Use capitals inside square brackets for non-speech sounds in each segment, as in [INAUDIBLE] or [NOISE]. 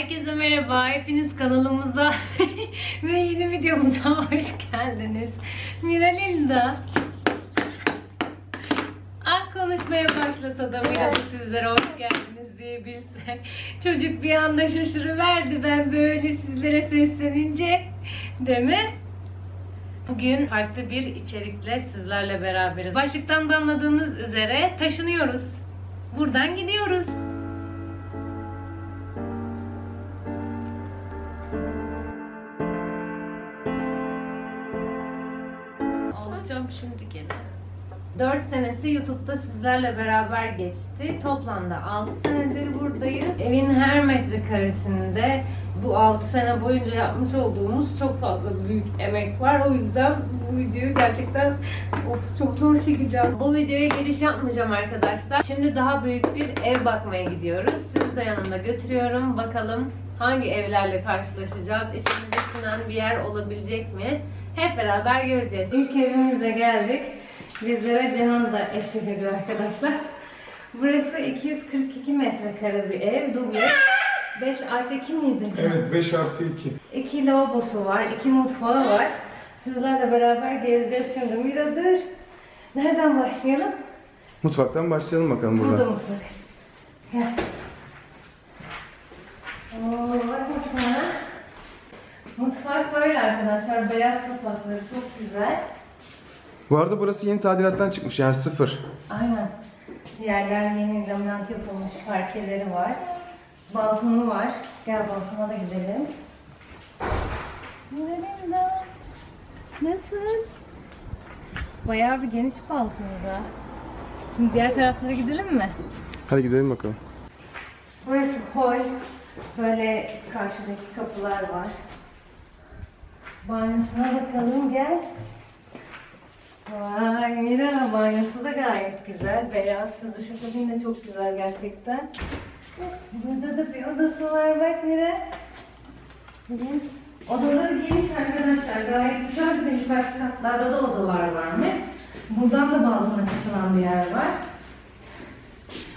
Herkese merhaba. Hepiniz kanalımıza [LAUGHS] ve yeni videomuza [LAUGHS] hoş geldiniz. Miralinda. Ah konuşmaya başlasa da Mira da sizlere hoş geldiniz diye bilse. Çocuk bir anda şaşırıverdi ben böyle sizlere seslenince. Değil mi? Bugün farklı bir içerikle sizlerle beraberiz. Başlıktan da anladığınız üzere taşınıyoruz. Buradan gidiyoruz. 4 senesi YouTube'da sizlerle beraber geçti. Toplamda 6 senedir buradayız. Evin her metrekaresinde bu 6 sene boyunca yapmış olduğumuz çok fazla büyük emek var. O yüzden bu videoyu gerçekten of çok zor çekeceğim. Bu videoya giriş yapmayacağım arkadaşlar. Şimdi daha büyük bir ev bakmaya gidiyoruz. Sizi de yanımda götürüyorum. Bakalım hangi evlerle karşılaşacağız? İçimize sinen bir yer olabilecek mi? Hep beraber göreceğiz. İlk evimize geldik. Bizlere Cihan da eşlik ediyor arkadaşlar. Burası 242 metrekare bir ev. Dubleks. 5 artı 2 miydi? Evet 5 artı 2. İki lavabosu var, iki mutfağı var. Sizlerle beraber gezeceğiz şimdi. Mira dur. Nereden başlayalım? Mutfaktan başlayalım bakalım Burada burada. mutfak. Gel. Oo, bak mutfağa. Mutfak böyle arkadaşlar. Beyaz kapakları çok güzel. Bu arada burası yeni tadilattan çıkmış yani sıfır. Aynen. Yerler yeni laminat yapılmış parkeleri var. Balkonu var. Gel balkona da gidelim. Merhaba. Nasıl? Bayağı bir geniş balkonda. Şimdi diğer taraflara gidelim mi? Hadi gidelim bakalım. Burası hol. Böyle karşıdaki kapılar var. Banyosuna bakalım gel. Vay Mira banyosu da gayet güzel. Beyaz su duşakabin de çok güzel gerçekten. Burada da bir odası var bak Mira. Odaları geniş arkadaşlar. Gayet güzel. Bir yukarı katlarda da odalar varmış. Buradan da balkona çıkılan bir yer var.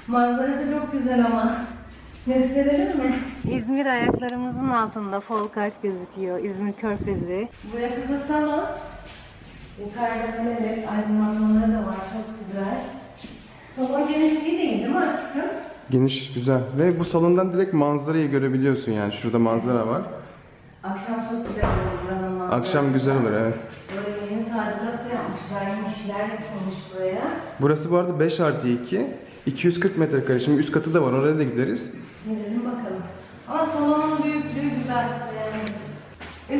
Manzarası çok güzel ama. Gösterelim mi? İzmir ayaklarımızın altında folkart gözüküyor. İzmir Körfezi. Burası da salon. Yukarıda böyle led aydınlatmaları da var. Çok güzel. Salon genişliği değil değil mi aşkım? Geniş, güzel. Ve bu salondan direkt manzarayı görebiliyorsun yani. Şurada manzara var. Akşam çok güzel olur buranın manzarası. Akşam güzel olur evet. Böyle yeni tadilat da yapmışlar. Yeni işler yapılmış buraya. Burası bu arada 5 artı 2. 240 metrekare. Şimdi üst katı da var. Oraya da gideriz. Gidelim bakalım. Ama salonun büyüklüğü güzel. Yani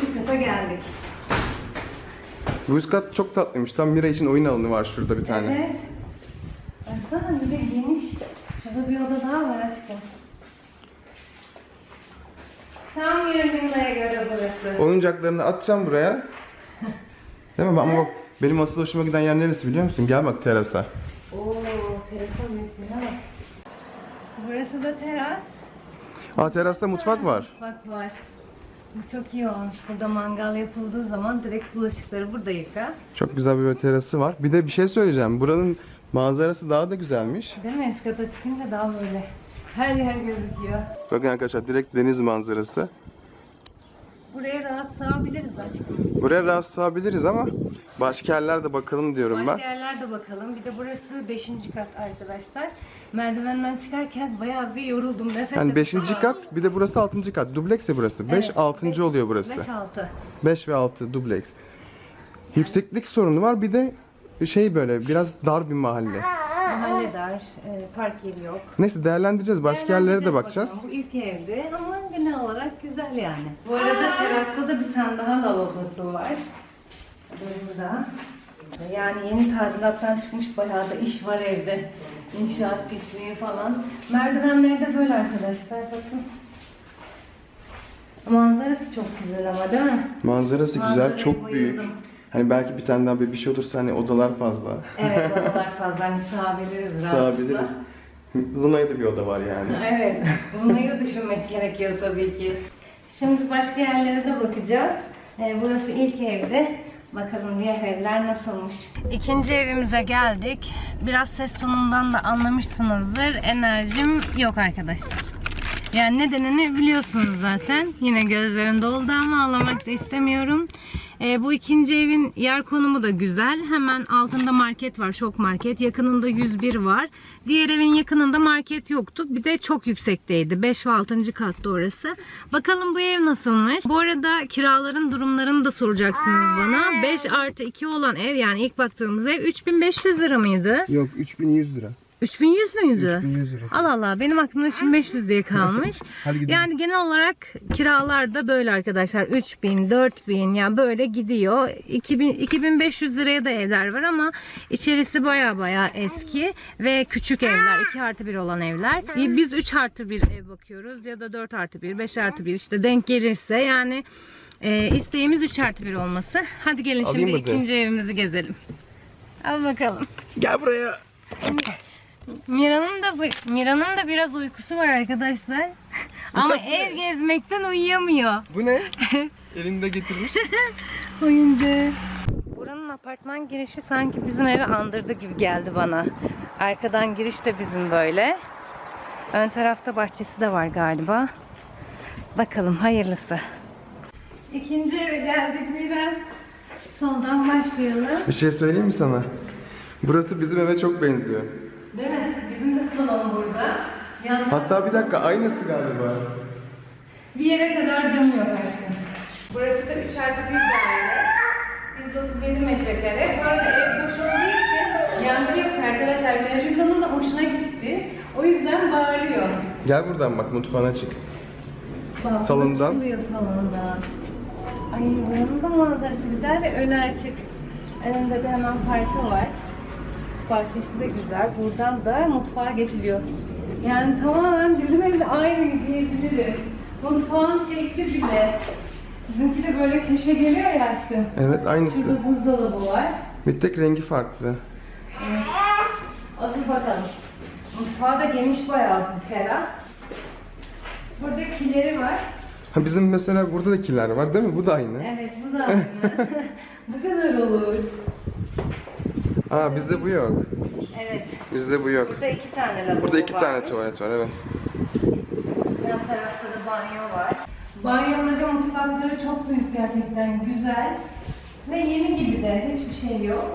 üst kata geldik. Bu üst kat çok tatlıymış. Tam Mira için oyun alanı var şurada bir tane. Evet. Baksana bir de geniş. Şurada bir oda daha var aşkım. Tam Miralinda'ya göre burası. Oyuncaklarını atacağım buraya. Değil mi? Ama bak benim asıl hoşuma giden yer neresi biliyor musun? Gel bak terasa. Oo, terasa bak. Burası da teras. Aa terasta mutfak var. Mutfak var. Bu çok iyi olmuş. Burada mangal yapıldığı zaman direkt bulaşıkları burada yıka. Çok güzel bir böyle terası var. Bir de bir şey söyleyeceğim. Buranın manzarası daha da güzelmiş. Değil mi? Üst kata çıkınca daha böyle her yer gözüküyor. Bakın arkadaşlar direkt deniz manzarası. Buraya rahat sığabiliriz aşkım. Buraya rahat sığabiliriz ama başka yerlerde bakalım diyorum ben. Başka yerlerde bakalım. Bir de burası 5. kat arkadaşlar. Merdivenden çıkarken bayağı bir yoruldum. Nefes Yani nefese 5. kat bir de burası 6. kat. Dubleks ya burası. 5 Evet, 6. beş- oluyor burası. 5 6. 5 ve 6 dubleks. Yükseklik sorunu var. Bir de şey böyle biraz dar bir mahalle. Mahalle dar, e, park yeri yok. Neyse değerlendireceğiz. Başka yerlere de Değerlendireceğiz bakacağız. bakalım. Bu ilk evde ama genel olarak güzel yani. Bu arada terasta da bir tane daha lavabosu var. Burada. Yani yeni tadilattan çıkmış bayağı da iş var evde. İnşaat pisliği falan. Merdivenleri de böyle arkadaşlar bakın. Manzarası çok güzel ama değil mi? Manzarası güzel, Manzaraya çok büyük. Hani belki bir tane daha bir şey olursa hani odalar fazla. Evet [LAUGHS] odalar fazla hani sığabiliriz. Sığabiliriz. Luna'ya da bir oda var yani. [LAUGHS] Evet, bunları düşünmek gerekiyor tabii ki. Şimdi başka yerlere de bakacağız. Ee, burası ilk evde. Bakalım diğer evler nasılmış. İkinci evimize geldik. Biraz ses tonundan da anlamışsınızdır. Enerjim yok arkadaşlar. Yani nedenini biliyorsunuz zaten. Yine gözlerim doldu ama ağlamak da istemiyorum. Ee, bu ikinci evin yer konumu da güzel. Hemen altında market var, şok market. Yakınında 101 var. Diğer evin yakınında market yoktu. Bir de çok yüksekteydi. 5 ve 6. katta orası. Bakalım bu ev nasılmış? Bu arada kiraların durumlarını da soracaksınız bana. 5 artı 2 olan ev yani ilk baktığımız ev 3500 lira mıydı? Yok 3100 lira. 3100 müydü? 3100 lira. Allah Allah benim aklımda 3500 diye kalmış. Hadi gidelim. yani genel olarak kiralar da böyle arkadaşlar. 3000, 4000 yani böyle gidiyor. 2000, 2500 liraya da evler var ama içerisi baya baya eski ve küçük evler. 2 artı 1 olan evler. Biz 3 artı 1 ev bakıyoruz ya da 4 artı 1, 5 artı 1 işte denk gelirse yani e, isteğimiz 3 artı 1 olması. Hadi gelin Alayım şimdi ikinci evimizi gezelim. Al bakalım. Gel buraya. Mira'nın da Mira'nın da biraz uykusu var arkadaşlar. Ama ev gezmekten uyuyamıyor. Bu ne? [LAUGHS] Elinde getirmiş. Oyuncu. Buranın apartman girişi sanki bizim evi andırdı gibi geldi bana. Arkadan giriş de bizim böyle. Ön tarafta bahçesi de var galiba. Bakalım hayırlısı. İkinci eve geldik Mira. Soldan başlayalım. Bir şey söyleyeyim mi sana? Burası bizim eve çok benziyor. Değil mi? Bizim de salon burada. Yan Hatta bir dakika aynısı galiba. Bir yere kadar camı yok aşkım. Burası da 3 artı 1 daire. 137 metrekare. Bu arada ev boş olduğu için yangın yapıyor arkadaşlar. Melinda'nın da hoşuna gitti. O yüzden bağırıyor. Gel buradan bak mutfağına çık. Balkona Salondan. çıkılıyor salondan. Ay buranın da manzarası güzel ve önü açık. Önünde de hemen parkı var. Bahçesi de güzel. Buradan da mutfağa geçiliyor. Yani tamamen bizim evle aynı diyebilirim. Mutfağın şekli bile. Bizimki de böyle köşe geliyor ya aşkım. Evet aynısı. Şurada buzdolabı var. Bir tek rengi farklı. Otur bakalım. Mutfağı da geniş bayağı ferah. Burada kileri var. Ha bizim mesela burada da kiler var değil mi? Bu da aynı. Evet bu da aynı. [LAUGHS] bu kadar olur. Aa bizde bu yok. Evet. Bizde bu yok. Burada iki tane lavabo Burada iki tane varmış. tuvalet var evet. Yan tarafta da banyo var. Banyoları, mutfakları çok büyük gerçekten güzel. Ve yeni gibi de hiçbir şey yok.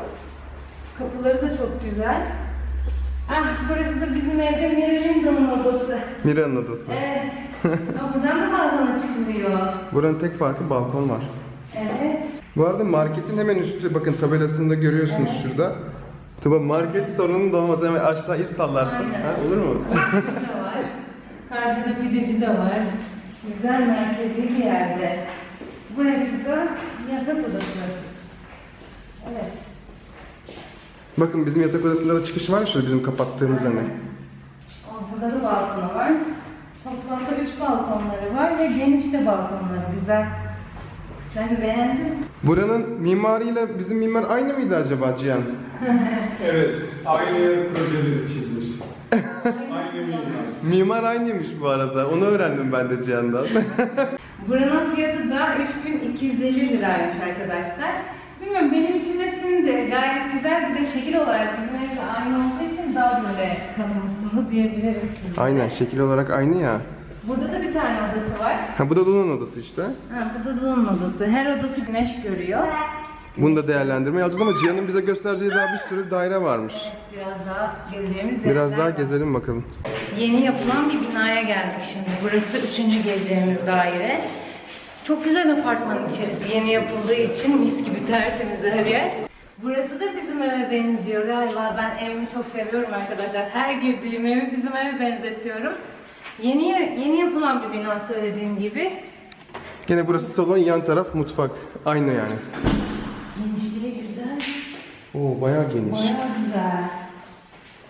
Kapıları da çok güzel. Ah burası da bizim evde Miralinda'nın odası. Mira'nın odası. Evet. [LAUGHS] Aa, buradan da balkona çıkılıyor. Buranın tek farkı balkon var. Evet. Bu arada marketin hemen üstü bakın tabelasında görüyorsunuz şurada. Tabi market sorunun da olmaz hemen aşağı ip sallarsın. Aynen. Ha, olur mu? De var. Karşıda pideci de var. Güzel merkezi bir yerde. Burası da yatak odası. Evet. Bakın bizim yatak odasında da çıkış var şurada bizim kapattığımız hani. Burada da balkonu var. Toplamda 3 balkonları var ve geniş de balkonları. Güzel. Ben beğendim. Buranın mimariyle bizim mimar aynı mıydı acaba Cihan? [LAUGHS] Evet, aynı projeleri çizmiş. [LAUGHS] aynı mimar. Mimar aynıymış bu arada. Onu öğrendim ben de Cihan'dan. [LAUGHS] Buranın fiyatı da 3250 liraymış arkadaşlar. Bilmiyorum benim içime sindi. Gayet güzel. Bir de şekil olarak bizim evde aynı olduğu için daha böyle kanımısındı diyebilirim size. Aynen şekil olarak aynı ya. Burada da bir tane odası var. Ha bu da Luna'nın odası işte. Ha, bu da Doğu'nun odası. Her odası güneş görüyor. Bunu da değerlendirmeye alacağız ama Cihan'ın bize göstereceği daha bir sürü daire varmış. Biraz daha gezeceğimiz Biraz daha var. gezelim bakalım. Yeni yapılan bir binaya geldik şimdi. Burası üçüncü gezeceğimiz daire. Çok güzel apartmanın içerisi. Yeni yapıldığı için mis gibi tertemiz her yer. Burası da bizim eve benziyor galiba. Ben evimi çok seviyorum arkadaşlar. Her girdiğim evi bizim eve benzetiyorum. Yeni yeni yapılan bir bina söylediğim gibi. Gene burası salon, yan taraf mutfak. Aynı yani. Genişliği güzel. Oo bayağı geniş. Bayağı güzel.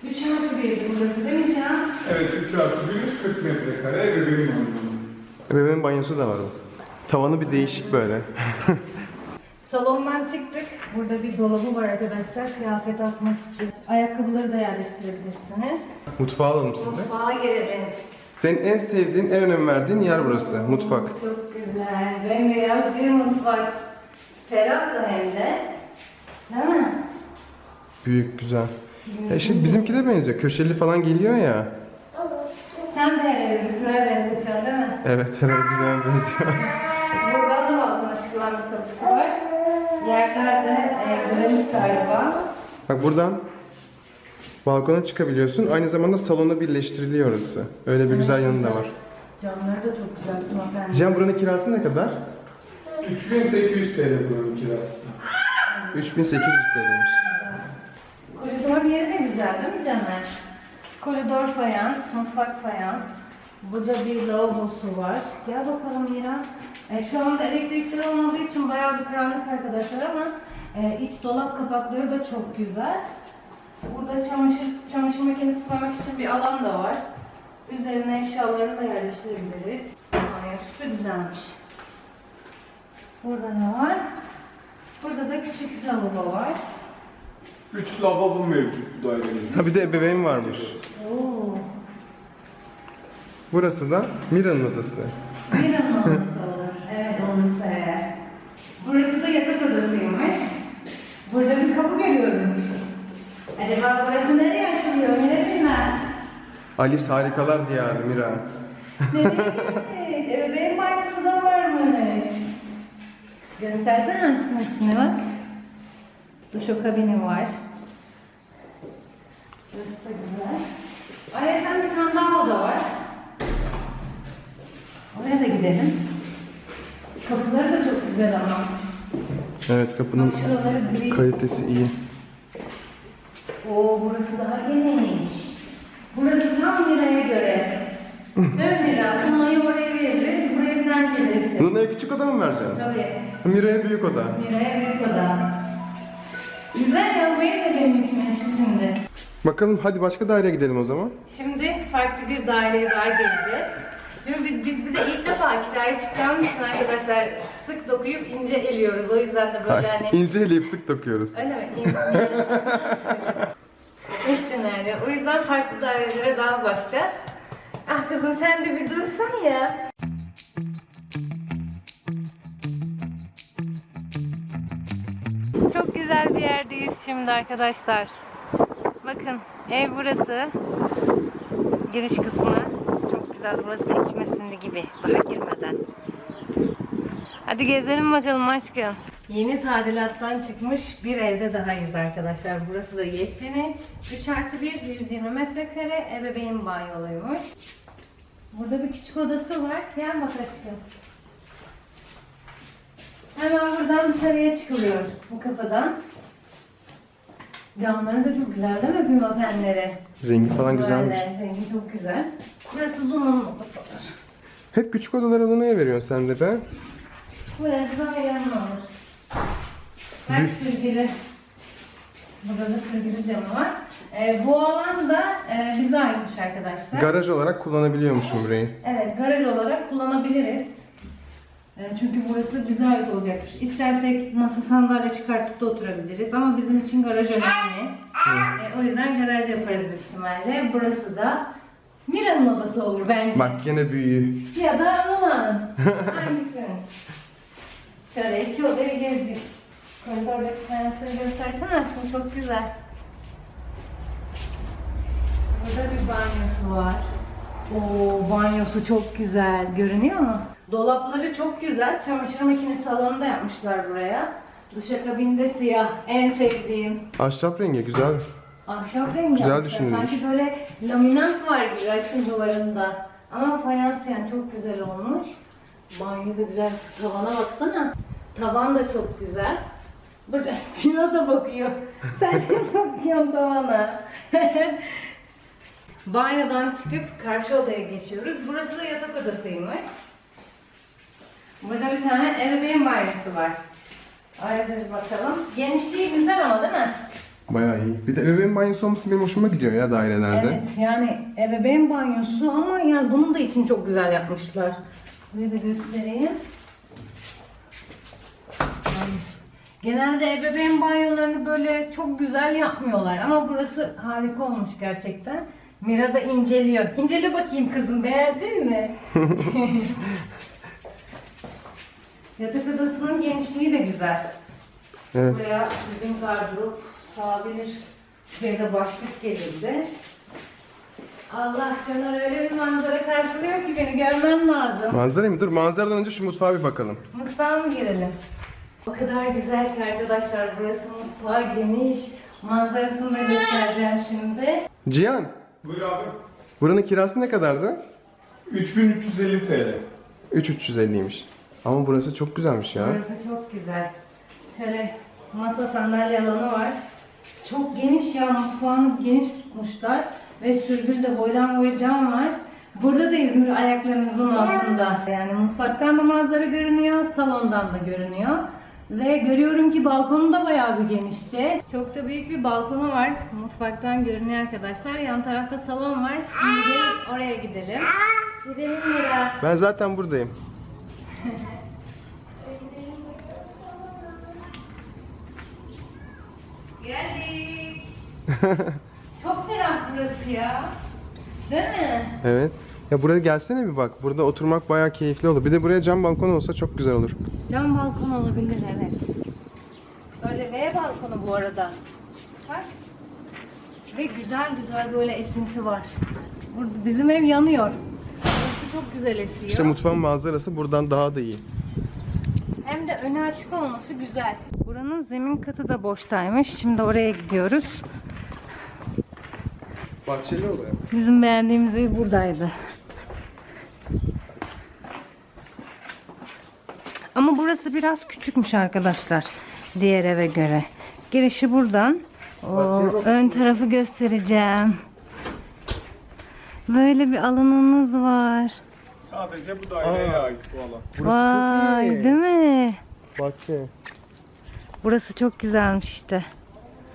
3 artı 1 burası değil mi Can? Evet, 3 artı 1, 40 metrekare bebeğim var. Bebeğin banyosu da var o. Tavanı bir değişik böyle. [LAUGHS] Salondan çıktık. Burada bir dolabı var arkadaşlar. Kıyafet asmak için. Ayakkabıları da yerleştirebilirsiniz. Mutfağı alalım size. Mutfağa gelelim. Senin en sevdiğin, en önem verdiğin yer burası. Mutfak. Çok güzel. Bembeyaz bir mutfak. Ferah da hem de. Değil mi? Büyük, güzel. Ya işte bizimki de benziyor. Köşeli falan geliyor ya. Sen de her evlisine benzetiyorsun değil mi? Evet herhalde bize benziyor. [LAUGHS] Buradan da balkona çıkılan bir kapısı var. Yerlerde e, granit galiba. Bak buradan balkona çıkabiliyorsun. Aynı zamanda salona birleştiriliyor orası. Öyle bir güzel yanı da var. Camları da çok güzel hanımefendi. Cihan buranın kirası ne kadar? 3800 TL buranın kirası. 3800 TL'ymiş. Koridor yeri de güzel değil mi Caner? Koridor fayans, mutfak fayans. Burada bir lavabosu var. Gel bakalım Mira. E, şu anda elektrikler olmadığı için bayağı bir karanlık arkadaşlar ama e, iç dolap kapakları da çok güzel. Burada çamaşır, çamaşır makinesi koymak için bir alan da var. Üzerine eşyalarını da yerleştirebiliriz. Banyosu da güzelmiş. Burada ne var? Burada da küçük bir lavabo var. 3 lavabo mevcut bu dairemizde. Ha bir de ebeveyn varmış. Oo. Burası da Mira'nın odası. Bir an olursa olur. Evet olursa eğer. Burası da yatak odasıymış. Burada bir kapı görüyorum. Acaba burası nereye açılıyor? Nereye ben? Alice Harikalar Diyarı Mira. Nereye gittik? Ebeveyn banyosu da varmış. Göstersene aşkım içine bak. Duşakabini var. Burası da güzel. Ayrıca bir tane daha oda var. Oraya da gidelim. Kapıları da çok güzel ama. Evet kapının Bak şuraları gri. kalitesi iyi. Oo burası daha geniş. Burası tam Mira'ya göre. Dön Mira, Tuna'yı oraya veririz, buraya sen gelirsin. Luna'ya küçük oda mı vereceksin? Tabii, Mira'ya büyük oda. Mira'ya büyük oda. Güzel ya, buraya da benim için şimdi. Bakalım hadi başka daireye gidelim o zaman. Şimdi farklı bir daireye daha geleceğiz. Şimdi biz, biz bir de ilk defa kiraya çıkacağımız için arkadaşlar sık dokuyup ince eliyoruz. O yüzden de böyle Hayır, hani... ince eleyip sık dokuyoruz. Öyle mi? İyi. [LAUGHS] Caner'le. O yüzden farklı dairelere daha bakacağız. Ah kızım sen de bir dursan ya. Çok güzel bir yerdeyiz şimdi arkadaşlar. Bakın ev burası. Giriş kısmı. Çok güzel. Burası da içmesinde gibi. Daha girmeden. Hadi gezelim bakalım aşkım. Yeni tadilattan çıkmış bir evde dahayız arkadaşlar. Burası da Yesini. 3 artı 1, 120 metrekare ebeveyn banyoluymuş. Burada bir küçük odası var. Gel bak aşkım. Hemen buradan dışarıya çıkılıyor bu kapıdan. Camları da çok güzel değil mi pimapenleri? Rengi falan güzelmiş. Böyle, rengi çok güzel. Burası Luna'nın odasıdır. Hep küçük odaları Luna'ya veriyorsun sen de be. Burası da yanına olur. Bak sürgülü. Burada da sürgülü camı var. Ee, bu alan da e, bize aitmiş arkadaşlar. Garaj olarak kullanabiliyormuşum burayı. evet, garaj olarak kullanabiliriz. E, çünkü burası bize ait olacakmış. İstersek masa sandalye çıkartıp da oturabiliriz ama bizim için garaj önemli. E, o yüzden garaj yaparız büyük ihtimalle. Burası da Mira'nın odası olur bence. Bak gene büyüğü. Ya da Numan. [LAUGHS] Hangisi? Şöyle iki odayı gezdik. Koridordaki fayansları göstersene aşkım çok güzel. Burada bir banyosu var. Oo banyosu çok güzel. Görünüyor mu? Dolapları çok güzel. Çamaşır makinesi alanı da yapmışlar buraya. Duşakabinde siyah. En sevdiğim. Ahşap rengi güzel. Ahşap rengi Güzel yapmışlar. düşünülmüş. Sanki böyle laminat var gibi aşkın duvarında. Ama fayans yani çok güzel olmuş. Banyo da güzel. Tavana baksana. Tavan da çok güzel. Burada [LAUGHS] Pina da bakıyor. Sen de [LAUGHS] bakıyorsun tavana. [LAUGHS] Banyodan çıkıp karşı odaya geçiyoruz. Burası da yatak odasıymış. Burada bir tane ebeveyn banyosu var. Arada bir bakalım. Genişliği güzel ama değil mi? Bayağı iyi. Bir de ebeveyn banyosu olması benim hoşuma gidiyor ya dairelerde. Evet yani ebeveyn banyosu ama yani bunun da için çok güzel yapmışlar. Burayı da göstereyim. Genelde ebeveyn banyolarını böyle çok güzel yapmıyorlar ama burası harika olmuş gerçekten. Mira da inceliyor. İncele bakayım kızım beğendin mi? [LAUGHS] Yatak odasının genişliği de güzel. Evet. Buraya bizim gardırop sığabilir. Şuraya da başlık gelirdi. Allah Caner öyle bir manzara karşılıyor ki beni görmen lazım. Manzara mı? Dur manzaradan önce şu mutfağa bir bakalım. Mutfağa mı girelim? O kadar güzel ki arkadaşlar burası mutfağı geniş. Manzarasını da göstereceğim şimdi. Cihan, Buyur abi. buranın kirası ne kadardı? 3350 TL. 3350'ymiş. Ama burası çok güzelmiş ya. Burası çok güzel. Şöyle masa sandalye alanı var. Çok geniş ya mutfağını geniş tutmuşlar. Ve sürgülde boydan boya cam var. Burada da İzmir ayaklarınızın altında. Yani mutfaktan da manzara görünüyor, salondan da görünüyor. Ve görüyorum ki balkonu da bayağı bir genişçe. Çok da büyük bir balkonu var. Mutfaktan görünüyor arkadaşlar. Yan tarafta salon var. Şimdi gelin oraya gidelim. Gidelim Mira. Ben zaten buradayım. Geldik. [LAUGHS] Çok ferah burası ya. Değil mi? Evet. Ya buraya gelsene bir bak. Burada oturmak bayağı keyifli olur. Bir de buraya cam balkon olsa çok güzel olur. Cam balkon olabilir evet. Böyle V balkonu bu arada. Bak. Ve güzel güzel böyle esinti var. Burada bizim ev yanıyor. Burası çok güzel esiyor. İşte mutfağın manzarası buradan daha da iyi. Hem de önü açık olması güzel. Buranın zemin katı da boştaymış. Şimdi oraya gidiyoruz. Bahçeli oluyor. Bizim beğendiğimiz ev buradaydı. Ama burası biraz küçükmüş arkadaşlar. Diğer eve göre. Girişi buradan. Oo, ön tarafı göstereceğim. Böyle bir alanınız var. Sadece bu daireye Aa. ait bu alan. Burası Vay çok iyi. değil mi? Bahçe. Burası çok güzelmiş işte.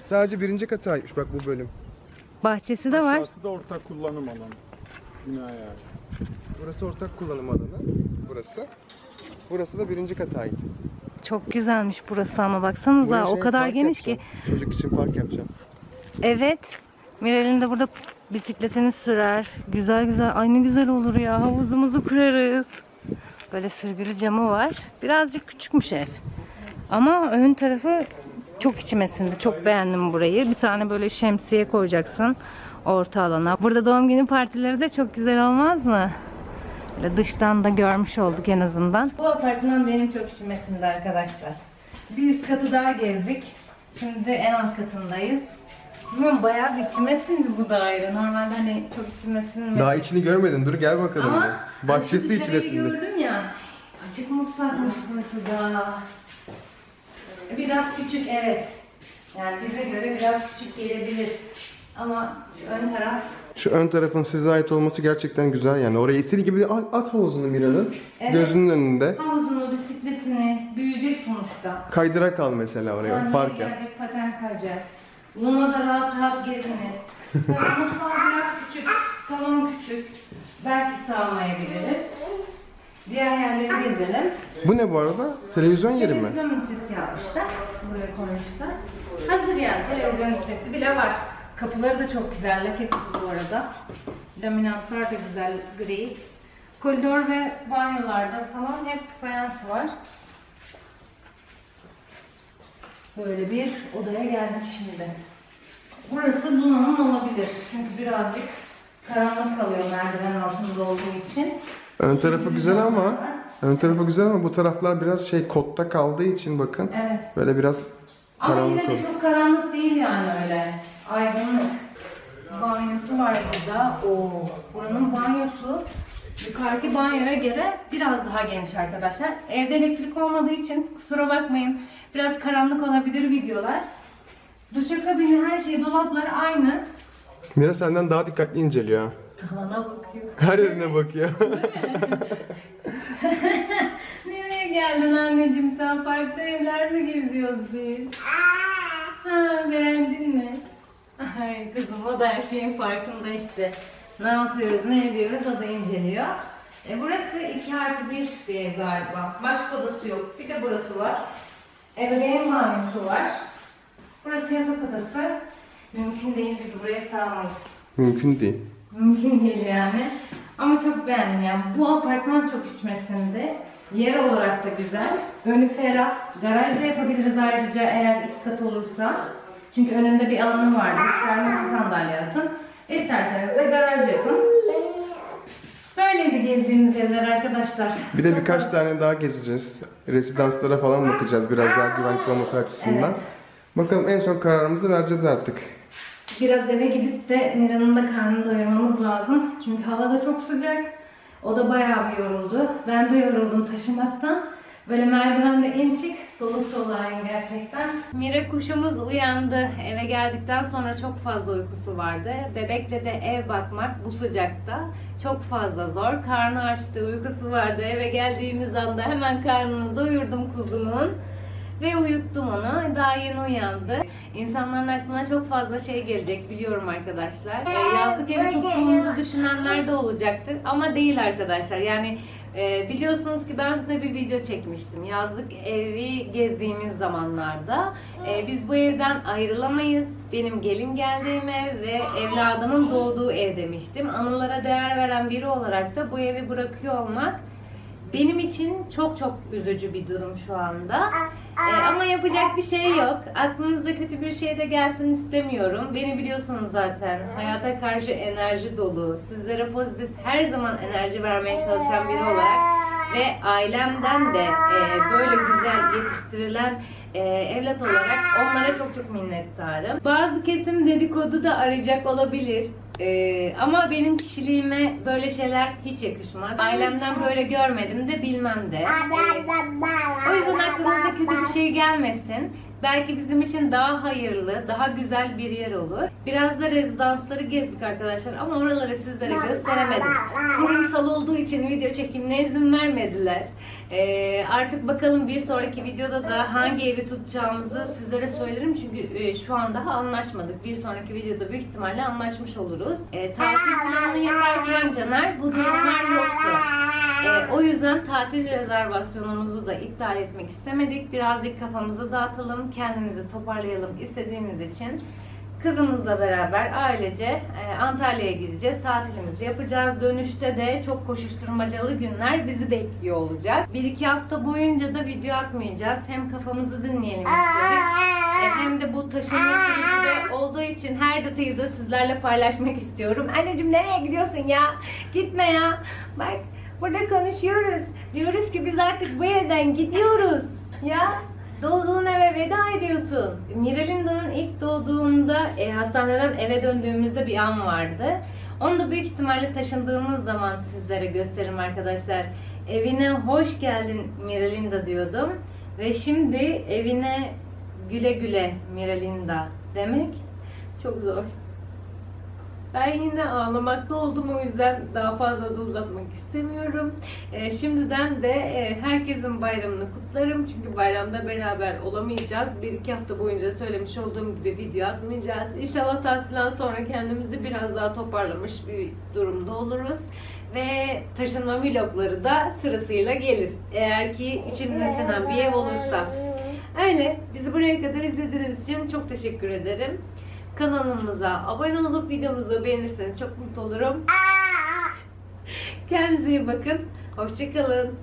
Sadece birinci kata aitmiş bak bu bölüm. Bahçesi de var. Burası da ortak kullanım alanı. Binaya ait. Burası ortak kullanım alanı. Burası. Burası da birinci kata ait. Çok güzelmiş burası ama baksanıza Buraya o şey, kadar park geniş ki. Çocuk için park yapacaksın. Evet. Miral'in de burada bisikletini sürer. Güzel güzel. Ay ne güzel olur ya. Havuzumuzu kurarız. Böyle sürgülü camı var. Birazcık küçükmüş ev. Ama ön tarafı çok içime sindi. Çok beğendim burayı. Bir tane böyle şemsiye koyacaksın orta alana. Burada doğum günü partileri de çok güzel olmaz mı? Böyle dıştan da görmüş olduk en azından. Bu apartman benim çok içime sindi arkadaşlar. Bir üst katı daha gezdik. Şimdi en alt katındayız. Bilmiyorum bayağı bir içime sindi bu daire. Normalde hani çok içime sinmedi. Daha içini görmedin. Dur gel bakalım. Ama. Bahçesi hani dışarıyı içerisinde. gördüm ya. Açık mutfakmış burası da. Biraz küçük evet. Yani bize göre biraz küçük gelebilir. Ama şu ön taraf Şu ön tarafın size ait olması gerçekten güzel yani. Oraya istediği gibi at, at havuzunu Mira'nın. Evet. Gözünün önünde. havuzunu, bisikletini büyüyecek sonuçta. Kaydırak al mesela oraya. Yani park yeni yap. gelecek paten kayacak. Buna da rahat rahat gezinir. [LAUGHS] Mutfağı biraz küçük, salon küçük. Belki sığamayabiliriz. Diğer yerleri gezelim. Bu ne bu arada? Televizyon yeri mi? Televizyon ünitesi yapmışlar. Buraya koymuşlar. Hazır yani televizyon ünitesi bile var. Kapıları da çok güzel. Lake bu arada. Laminatlar da güzel gri. Koridor ve banyolarda falan hep fayans var. Böyle bir odaya geldik şimdi. Burası Luna'nın olabilir. Çünkü birazcık karanlık kalıyor merdiven altında olduğu için. Ön tarafı güzel ama ön tarafı güzel ama bu taraflar biraz şey kotta kaldığı için bakın. Evet. Böyle biraz Ama karanlık yine de oldu. çok karanlık değil yani öyle. Aydınlık. Banyosu var burada. Oo, buranın banyosu yukarıki banyoya göre biraz daha geniş arkadaşlar. Evde elektrik olmadığı için kusura bakmayın. Biraz karanlık olabilir videolar. Duşakabini her şey dolapları aynı. Mira senden daha dikkatli inceliyor. ha. Tavana bakıyor. Her yerine bakıyor. [LAUGHS] Nereye geldin anneciğim sen? Farklı evler mi geziyoruz biz? Ha, beğendin mi? Ay kızım o da her şeyin farkında işte. Ne yapıyoruz, ne ediyoruz o da inceliyor. E, burası 2 artı 1 bir ev galiba. Başka odası yok. Bir de burası var. Ebeveyn banyosu var. Burası yatak odası. Mümkün değil biz buraya sığamayız. Mümkün değil. Mümkün değil yani. Ama çok beğendim yani. Bu apartman çok içmesinde. Yer olarak da güzel. Önü ferah. Garaj da yapabiliriz ayrıca eğer üst kat olursa. Çünkü önünde bir alanı vardı. İster masa sandalye atın. İsterseniz de garaj yapın. Böyleydi gezdiğimiz evler arkadaşlar. Bir de birkaç tane daha gezeceğiz. Rezidanslara falan bakacağız biraz daha güvenlikli olması açısından. Evet. Bakalım en son kararımızı vereceğiz artık. Biraz eve gidip de Mira'nın da karnını doyurmamız lazım. Çünkü hava da çok sıcak. O da bayağı bir yoruldu. Ben de yoruldum taşımaktan. Böyle merdivende in çık, soluk soluğayım gerçekten. Mira kuşumuz uyandı. Eve geldikten sonra çok fazla uykusu vardı. Bebekle de ev bakmak bu sıcakta çok fazla zor. Karnı açtı, uykusu vardı. Eve geldiğimiz anda hemen karnını doyurdum kuzumun. Ve uyuttum onu. Daha yeni uyandı. İnsanların aklına çok fazla şey gelecek biliyorum arkadaşlar. Ee, yazlık evi tuttuğumuzu düşünenler de olacaktır. Ama değil arkadaşlar. Yani e, biliyorsunuz ki ben size bir video çekmiştim. Yazlık evi gezdiğimiz zamanlarda. E, biz bu evden ayrılamayız. Benim gelin geldiğim ev ve evladımın doğduğu ev demiştim. Anılara değer veren biri olarak da bu evi bırakıyor olmak benim için çok çok üzücü bir durum şu anda. Ee, ama yapacak bir şey yok. Aklınıza kötü bir şey de gelsin istemiyorum. Beni biliyorsunuz zaten. Hayata karşı enerji dolu, sizlere pozitif her zaman enerji vermeye çalışan biri olarak ve ailemden de e, böyle güzel yetiştirilen e, evlat olarak onlara çok çok minnettarım. Bazı kesim dedikodu da arayacak olabilir. E, ama benim kişiliğime böyle şeyler hiç yakışmaz. Ailemden böyle görmedim de bilmem de. E, o yüzden aklınıza kötü bir şey gelmesin. Belki bizim için daha hayırlı, daha güzel bir yer olur. Biraz da rezidansları gezdik arkadaşlar ama oraları sizlere gösteremedim. Kurumsal olduğu için video çekimine izin vermediler. Ee, artık bakalım bir sonraki videoda da hangi evi tutacağımızı sizlere söylerim. Çünkü e, şu an daha anlaşmadık. Bir sonraki videoda büyük ihtimalle anlaşmış oluruz. Ee, tatil planını yaparken Caner bu durumlar yoktu. Ee, o yüzden tatil rezervasyonumuzu da iptal etmek istemedik. Birazcık kafamızı dağıtalım, kendimizi toparlayalım istediğimiz için kızımızla beraber ailece e, Antalya'ya gideceğiz. Tatilimizi yapacağız. Dönüşte de çok koşuşturmacalı günler bizi bekliyor olacak. Bir iki hafta boyunca da video atmayacağız. Hem kafamızı dinleyelim istedik. E, hem de bu taşınma süreci olduğu için her detayı da sizlerle paylaşmak istiyorum. Anneciğim nereye gidiyorsun ya? Gitme ya. Bak burada konuşuyoruz. Diyoruz ki biz artık bu evden gidiyoruz. Ya doğduğun eve veda ediyorsun. Miralinda'nın ilk doğduğunda e, hastaneden eve döndüğümüzde bir an vardı. Onu da büyük ihtimalle taşındığımız zaman sizlere gösteririm arkadaşlar. Evine hoş geldin Miralinda diyordum. Ve şimdi evine güle güle Miralinda demek çok zor. Ben yine ağlamakta oldum o yüzden daha fazla da uzatmak istemiyorum. Ee, şimdiden de e, herkesin bayramını kutlarım çünkü bayramda beraber olamayacağız. Bir iki hafta boyunca söylemiş olduğum gibi video atmayacağız. İnşallah tatilden sonra kendimizi biraz daha toparlamış bir durumda oluruz. Ve taşınma vlogları da sırasıyla gelir. Eğer ki içimize sinen bir ev olursa. Öyle. Bizi buraya kadar izlediğiniz için çok teşekkür ederim. Kanalımıza abone olup videomuzu beğenirseniz çok mutlu olurum. Kendinize iyi bakın. Hoşçakalın.